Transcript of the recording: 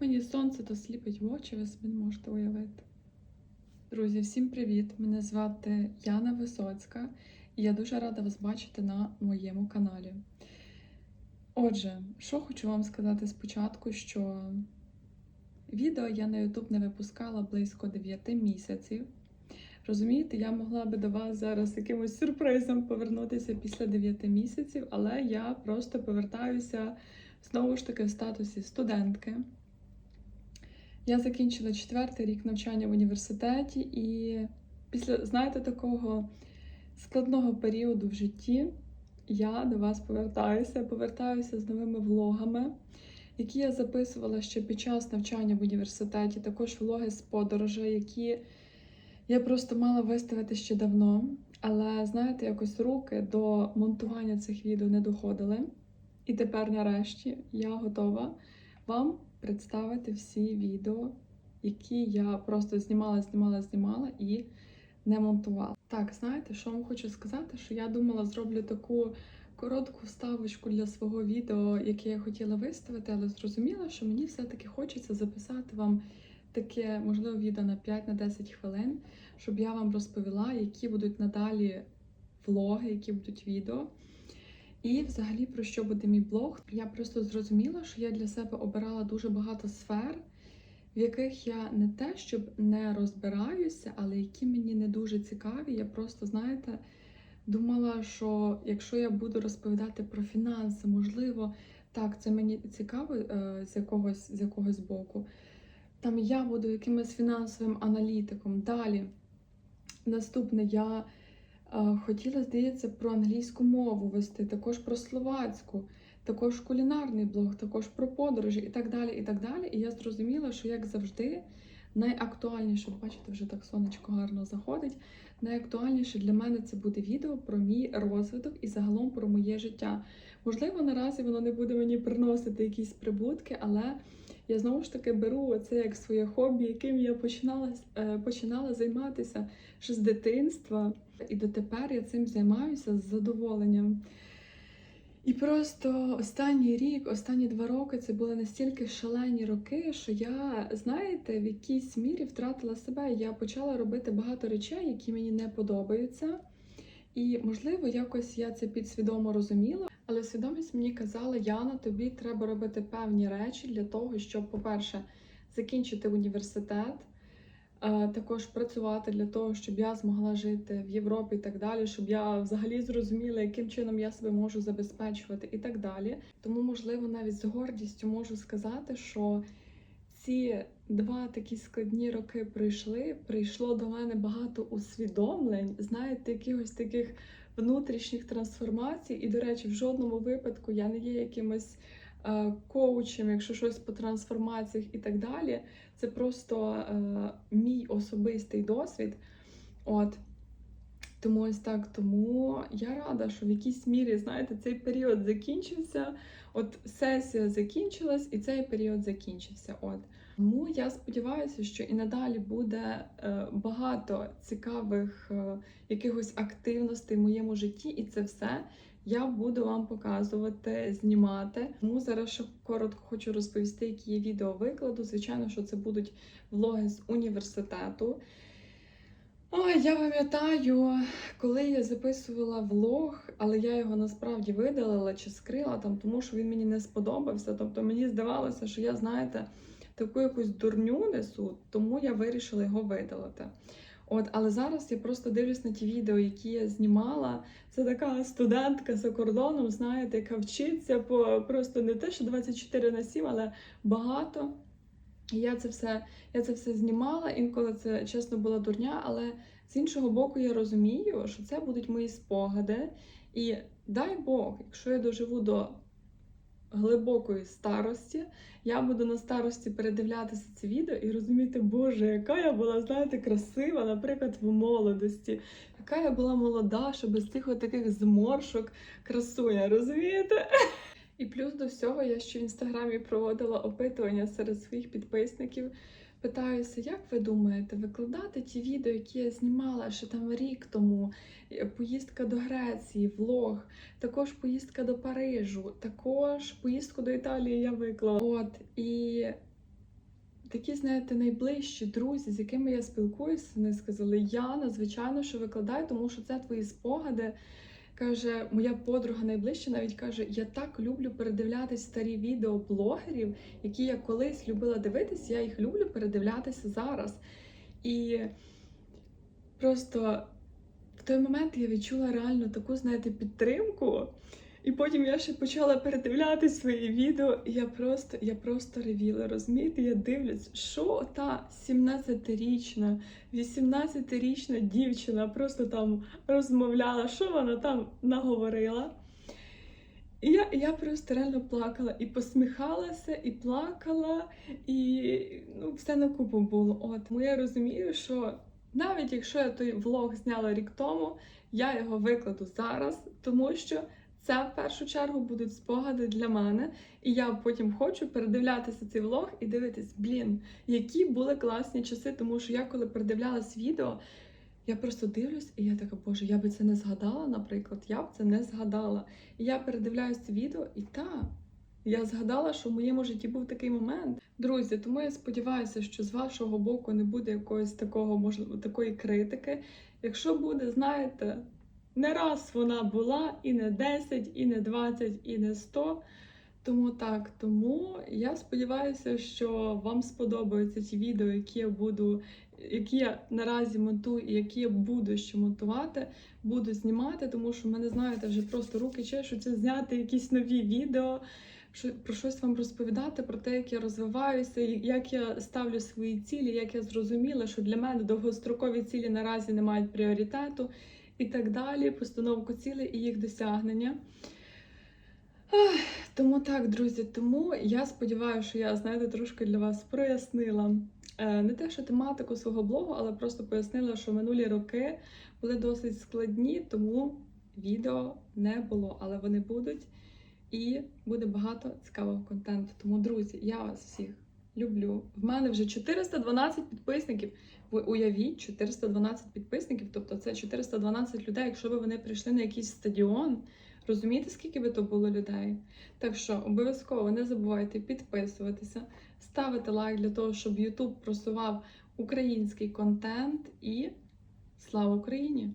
Мені сонце то сліпить в очі, ви собі не можете уявити. Друзі, всім привіт! Мене звати Яна Висоцька, і я дуже рада вас бачити на моєму каналі. Отже, що хочу вам сказати спочатку, що відео я на YouTube не випускала близько 9 місяців. Розумієте, я могла би до вас зараз якимось сюрпризом повернутися після 9 місяців, але я просто повертаюся знову ж таки в статусі студентки. Я закінчила четвертий рік навчання в університеті, і після, знаєте, такого складного періоду в житті я до вас повертаюся, повертаюся з новими влогами, які я записувала ще під час навчання в університеті, також влоги з подорожей, які я просто мала виставити ще давно. Але, знаєте, якось руки до монтування цих відео не доходили. І тепер, нарешті, я готова вам представити всі відео, які я просто знімала, знімала, знімала і не монтувала. Так, знаєте, що вам хочу сказати? Що я думала, зроблю таку коротку вставочку для свого відео, яке я хотіла виставити, але зрозуміла, що мені все-таки хочеться записати вам таке, можливо, відео на 5-10 хвилин, щоб я вам розповіла, які будуть надалі влоги, які будуть відео. І взагалі про що буде мій блог? Я просто зрозуміла, що я для себе обирала дуже багато сфер, в яких я не те, щоб не розбираюся, але які мені не дуже цікаві. Я просто, знаєте, думала, що якщо я буду розповідати про фінанси, можливо, так, це мені цікаво е, з якогось, з якогось боку. Там я буду якимось фінансовим аналітиком. Далі, наступне, я. Е, Хотіла, здається, про англійську мову вести, також про словацьку, також кулінарний блог, також про подорожі і так далі. І так далі. І я зрозуміла, що, як завжди, найактуальніше, бачите, вже так сонечко гарно заходить. Найактуальніше для мене це буде відео про мій розвиток і загалом про моє життя. Можливо, наразі воно не буде мені приносити якісь прибутки, але я знову ж таки беру це як своє хобі, яким я починала, е, починала займатися ще з дитинства. І дотепер я цим займаюся з задоволенням. І просто останній рік, останні два роки це були настільки шалені роки, що я, знаєте, в якійсь мірі втратила себе. Я почала робити багато речей, які мені не подобаються. І, можливо, якось я це підсвідомо розуміла, але свідомість мені казала, Яна, тобі треба робити певні речі для того, щоб, по-перше, закінчити університет. Е, також працювати для того, щоб я змогла жити в Європі і так далі, щоб я взагалі зрозуміла, яким чином я себе можу забезпечувати і так далі. Тому, можливо, навіть з гордістю можу сказати, що ці два такі складні роки пройшли. Прийшло до мене багато усвідомлень, знаєте, якихось таких внутрішніх трансформацій. І, до речі, в жодному випадку я не є якимось е, коучем, якщо щось по трансформаціях і так далі. Це просто е, мій особистий досвід. От. Тому ось так. Тому я рада, що в якійсь мірі, знаєте, цей період закінчився. От сесія закінчилась, і цей період закінчився. От. Тому я сподіваюся, що і надалі буде е, багато цікавих е, якихось активностей в моєму житті, і це все я буду вам показувати, знімати. Тому зараз ще коротко хочу розповісти, які є відео викладу. Звичайно, що це будуть влоги з університету. Ой, я пам'ятаю, коли я записувала влог, але я його насправді видалила чи скрила там, тому що він мені не сподобався. Тобто мені здавалося, що я, знаєте, таку якусь дурню несу, тому я вирішила його видалити. От, але зараз я просто дивлюсь на ті відео, які я знімала. Це така студентка за кордоном, знаєте, яка вчиться по просто не те, що 24 на 7, але багато. І я це все я це все знімала, інколи це чесно була дурня, але з іншого боку, я розумію, що це будуть мої спогади. І дай Бог, якщо я доживу до глибокої старості, я буду на старості передивлятися це відео і розуміти, Боже, яка я була, знаєте, красива, наприклад, в молодості, яка я була молода, що без цих таких зморшок красує, розумієте? І плюс до всього я ще в інстаграмі проводила опитування серед своїх підписників. Питаюся, як ви думаєте, викладати ті відео, які я знімала ще там рік тому, поїздка до Греції, влог, також поїздка до Парижу, також поїздку до Італії я виклала. От і такі, знаєте, найближчі друзі, з якими я спілкуюся, вони сказали: Яна, звичайно, що викладай, тому що це твої спогади. Каже, моя подруга найближча навіть каже: я так люблю передивлятись старі відео блогерів, які я колись любила дивитись, я їх люблю передивлятися зараз. І просто в той момент я відчула реально таку, знаєте, підтримку. І потім я ще почала передивляти свої відео, і я просто, я просто ревіла, розумієте? Я дивлюсь, що та 17-річна, 18-річна дівчина просто там розмовляла, що вона там наговорила. І я, я просто реально плакала і посміхалася, і плакала, і ну, все на купу було. От я розумію, що навіть якщо я той влог зняла рік тому, я його викладу зараз, тому що це в першу чергу будуть спогади для мене. І я потім хочу передивлятися цей влог і дивитись, блін, які були класні часи, тому що я коли передивлялась відео. Я просто дивлюсь, і я така, боже, я би це не згадала, наприклад, я б це не згадала. І я передивляюсь це відео, і так, я згадала, що в моєму житті був такий момент. Друзі, тому я сподіваюся, що з вашого боку не буде якоїсь такого, можливо, такої критики. Якщо буде, знаєте, не раз вона була, і не 10, і не 20, і не 100. Тому так, тому я сподіваюся, що вам сподобаються ті відео, які я буду, які я наразі монтую, і які я буду ще монтувати, буду знімати, тому що в мене, знаєте, вже просто руки чешуться зняти якісь нові відео, про щось вам розповідати, про те, як я розвиваюся, як я ставлю свої цілі, як я зрозуміла, що для мене довгострокові цілі наразі не мають пріоритету і так далі, постановку цілей і їх досягнення. Тому так, друзі, тому я сподіваюся, що я, знаєте, трошки для вас прояснила е, не те, що тематику свого блогу, але просто пояснила, що минулі роки були досить складні, тому відео не було, але вони будуть. І буде багато цікавого контенту. Тому, друзі, я вас всіх люблю. В мене вже 412 підписників. Ви уявіть, 412 підписників, тобто це 412 людей, якщо б вони прийшли на якийсь стадіон. Розумієте, скільки би то було людей? Так що обов'язково не забувайте підписуватися, ставити лайк для того, щоб YouTube просував український контент і слава Україні!